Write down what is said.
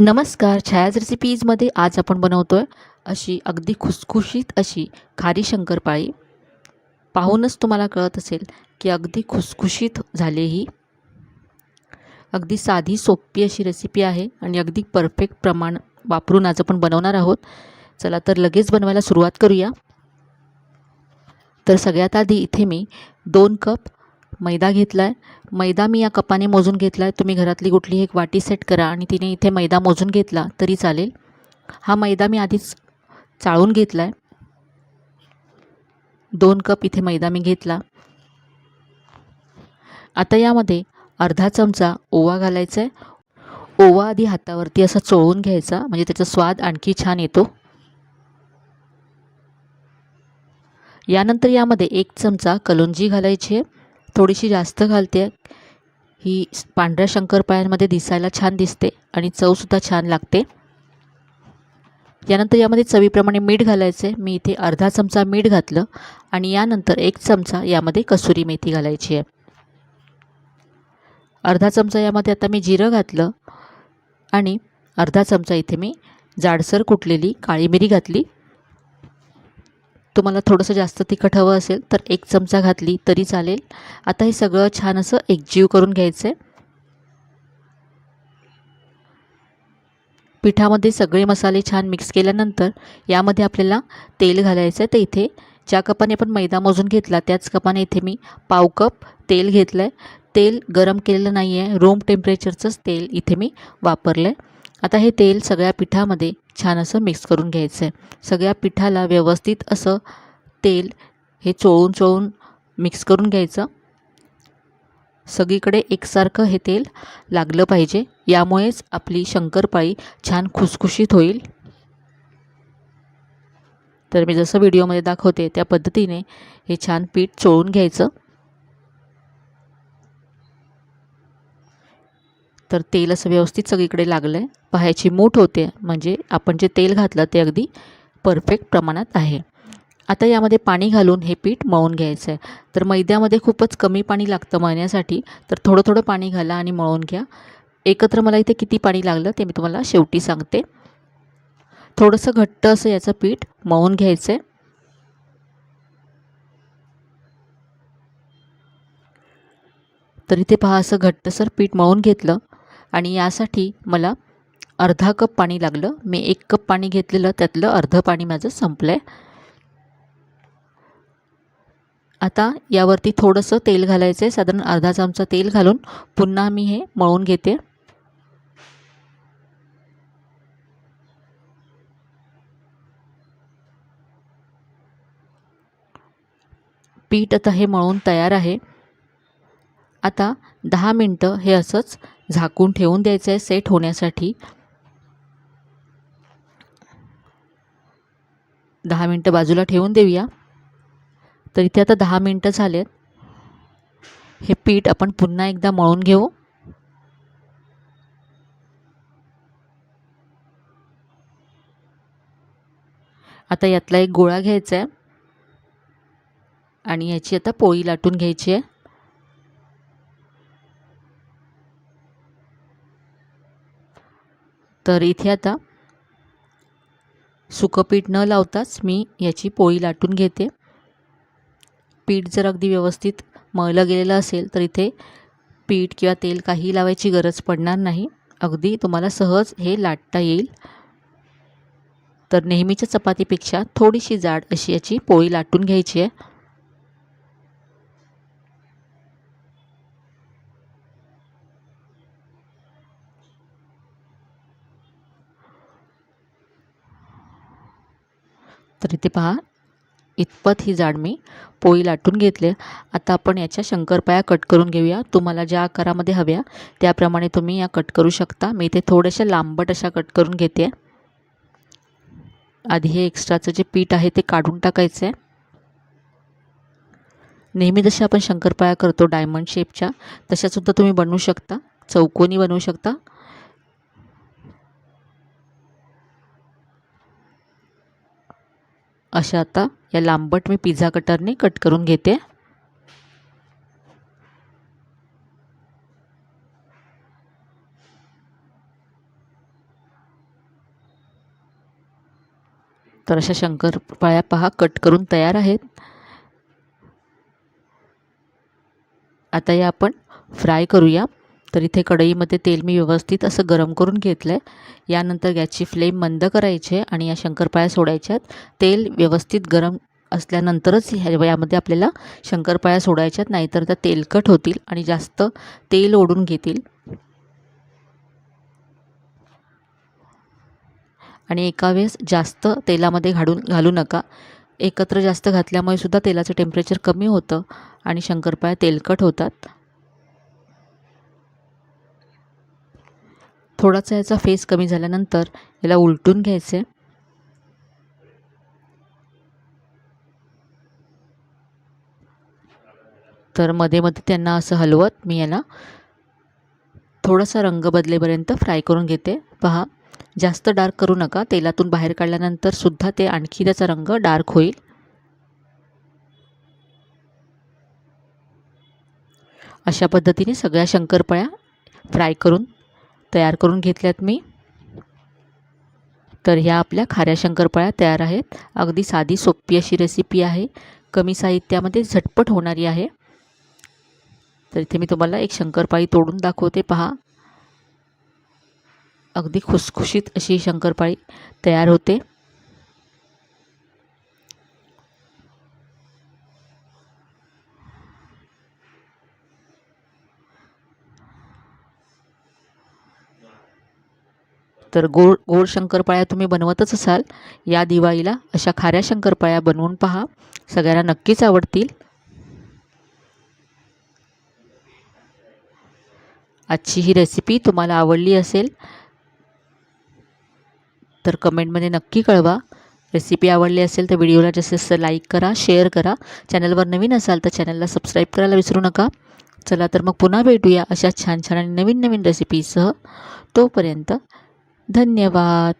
नमस्कार छायाज रेसिपीजमध्ये आज आपण बनवतो आहे अशी अगदी खुसखुशीत अशी खारी शंकरपाळी. पाहूनच तुम्हाला कळत असेल की अगदी खुसखुशीत झाले ही. अगदी साधी सोपी अशी रेसिपी आहे आणि अगदी परफेक्ट प्रमाण वापरून आज आपण बनवणार आहोत. चला तर लगेच बनवायला सुरुवात करूया. तर सगळ्यात आधी इथे मी दोन कप मैदा घेतला आहे मैदा मी या कपाने मोजून घेतला आहे तुम्ही घरातली कुठली एक वाटी सेट करा आणि तिने इथे मैदा मोजून घेतला तरी चालेल. हा मैदा मी आधीच चाळून घेतला आहे दोन कप इथे मैदा मी घेतला. आता यामध्ये अर्धा चमचा ओवा घालायचा आहे ओवा आधी हातावरती असा चोळून घ्यायचा म्हणजे त्याचा स्वाद आणखी छान येतो. यानंतर यामध्ये एक चमचा कलोंजी घालायची आहे. थोडीशी जास्त घालते. ही पांढऱ्या शंकरपाळ्यांमध्ये दिसायला छान दिसते आणि चवसुद्धा छान लागते. यानंतर यामध्ये चवीप्रमाणे मीठ घालायचं. आहे मी इथे अर्धा चमचा मीठ घातलं आणि यानंतर एक चमचा यामध्ये कसुरी मेथी घालायची आहे. अर्धा चमचा यामध्ये आता मी जिरं घातलं आणि अर्धा चमचा इथे मी जाडसर कुटलेली काळी मिरी घातली. तुम्हाला थोडंसं जास्त तिखट हवं असेल तर एक चमचा घातली तरी चालेल. आता हे सगळं छान असं एकजीव करून घ्यायचं आहे पिठामध्ये सगळे मसाले छान मिक्स केल्यानंतर यामध्ये आपल्याला तेल घालायचं आहे तर इथे. ज्या कपाने आपण मैदा मोजून घेतला त्याच कपाने इथे मी पाव कप तेल घेतलं आहे तेल गरम केलेलं नाही आहे रूम टेम्परेचरचंच तेल इथे मी वापरलं आहे आता हे तेल सगळ्या पिठामध्ये छान असं मिक्स करून घ्यायचं आहे सगळ्या पिठाला व्यवस्थित असं तेल हे चोळून चोळून मिक्स करून घ्यायचं. सगळीकडे एकसारखं हे तेल लागलं पाहिजे. यामुळेच आपली शंकरपाळी छान खुसखुशीत होईल. तर मी जसं व्हिडिओमध्ये दाखवते त्या पद्धतीने हे छान पीठ चोळून घ्यायचं. तर तेल असं व्यवस्थित सगळीकडे लागलं आहे पाहायची मूठ होते म्हणजे आपण जे तेल घातलं ते अगदी परफेक्ट प्रमाणात आहे. आता यामध्ये पाणी घालून हे पीठ मळून घ्यायचं आहे तर मैद्यामध्ये खूपच कमी पाणी लागतं मळण्यासाठी तर थोडं थोडं पाणी घाला आणि मळून घ्या. एकत्र मला इथे किती पाणी लागलं ते मी तुम्हाला शेवटी सांगते. थोडंसं घट्ट असं याचं पीठ मळून घ्यायचं आहे तर इथे पहा असं घट्टसर पीठ मळून घेतलं. आणि यासाठी मला अर्धा कप पाणी लागलं. मी एक कप पाणी घेतलेलं त्यातलं अर्धं पाणी माझं संपलं आहे आता यावरती थोडंसं तेल घालायचं आहे साधारण अर्धा चमचा तेल घालून पुन्हा मी हे मळून घेते. पीठ आता हे मळून तयार आहे. आता दहा मिनटं हे असंच झाकून ठेवून द्यायचं आहे सेट होण्यासाठी. दहा मिनटं बाजूला ठेवून देऊया. तर इथे आता दहा मिनटं झालेत. हे पीठ आपण पुन्हा एकदा मळून घेऊ. आता यातला एक गोळा घ्यायचा आहे आणि याची आता पोळी लाटून घ्यायची आहे. तर इथे आता सुकं पीठ न लावताच मी याची पोळी लाटून घेते. पीठ जर अगदी व्यवस्थित मळलं गेलेलं असेल तर इथे पीठ किंवा तेल काही लावायची गरज पडणार नाही. अगदी तुम्हाला सहज हे लाटता येईल. तर नेहमीच्या चपातीपेक्षा थोडीशी जाड अशी याची पोळी लाटून घ्यायची आहे. तर इथे पहा. इतपत ही जाड मी पोळी लाटून घेतले. आता आपण याच्या शंकरपाया कट करून घेऊया. तुम्हाला ज्या आकारामध्ये हव्या त्याप्रमाणे तुम्ही या कट करू शकता. मी इथे थोड्याशा लांबट अशा कट करून घेते. आधी हे एक्स्ट्राचं जे पीठ आहे ते काढून टाकायचं आहे नेहमी जसे आपण शंकरपाया करतो डायमंड शेपच्या तशासुद्धा तुम्ही बनवू शकता. चौकोनी बनवू शकता. अशा आता या लांबट मी पिझ्झा कटरने कट करून घेते. तर अशा शंकरपाळ्या पहा कट करून तयार आहेत. आता या आपण फ्राय करूया. तर इथे कढईमध्ये तेल मी व्यवस्थित असं गरम करून घेतलं आहे यानंतर गॅसची फ्लेम मंद करायची आहे आणि या शंकरपाळ्या सोडायच्यात. तेल व्यवस्थित गरम असल्यानंतरच ह्या यामध्ये आपल्याला शंकरपाळ्या सोडायच्यात नाहीतर त्या तेलकट होतील आणि जास्त तेल ओढून घेतील. आणि एका वेळेस जास्त तेलामध्ये घालून घालू नका. एकत्र जास्त घातल्यामुळे सुद्धा तेलाचं टेम्परेचर कमी होतं आणि शंकरपाळ्या तेलकट होतात. थोडासा याचा फेस कमी झाल्यानंतर याला उलटून घ्यायचे. तर मध्ये मध्ये त्यांना असं हलवत मी याला. थोडासा रंग बदलेपर्यंत फ्राय करून घेते. पहा जास्त डार्क करू नका. तेलातून बाहेर काढल्यानंतर सुद्धा ते आणखी त्याचा रंग डार्क होईल. अशा पद्धतीने सगळ्या शंकरपाळ्या फ्राय करून तयार करून घेतल्यात मी. तर ह्या आपल्या खाऱ्या शंकरपाळ्या तयार आहेत. अगदी साधी सोपी अशी रेसिपी आहे. कमी साहित्यामध्ये झटपट होणारी आहे. तर इथे मी तुम्हाला एक शंकरपाळी तोडून दाखवते. पहा. अगदी खुसखुशीत अशी शंकरपाळी तयार होते. तर गोड गोड शंकरपाळ्या तुम्ही बनवतच असाल. या दिवाळीला अशा खाऱ्या शंकरपाळ्या बनवून पहा. सगळ्यांना नक्कीच आवडतील. आजची ही रेसिपी तुम्हाला आवडली असेल तर कमेंटमध्ये नक्की कळवा. रेसिपी आवडली असेल तर व्हिडिओला जास्तीत जास्त लाईक करा शेअर करा. चॅनलवर नवीन असाल तर चॅनलला सबस्क्राईब करायला विसरू नका. चला तर मग पुन्हा भेटूया अशा छान छान आणि नवीन नवीन रेसिपीसह तोपर्यंत धन्यवाद.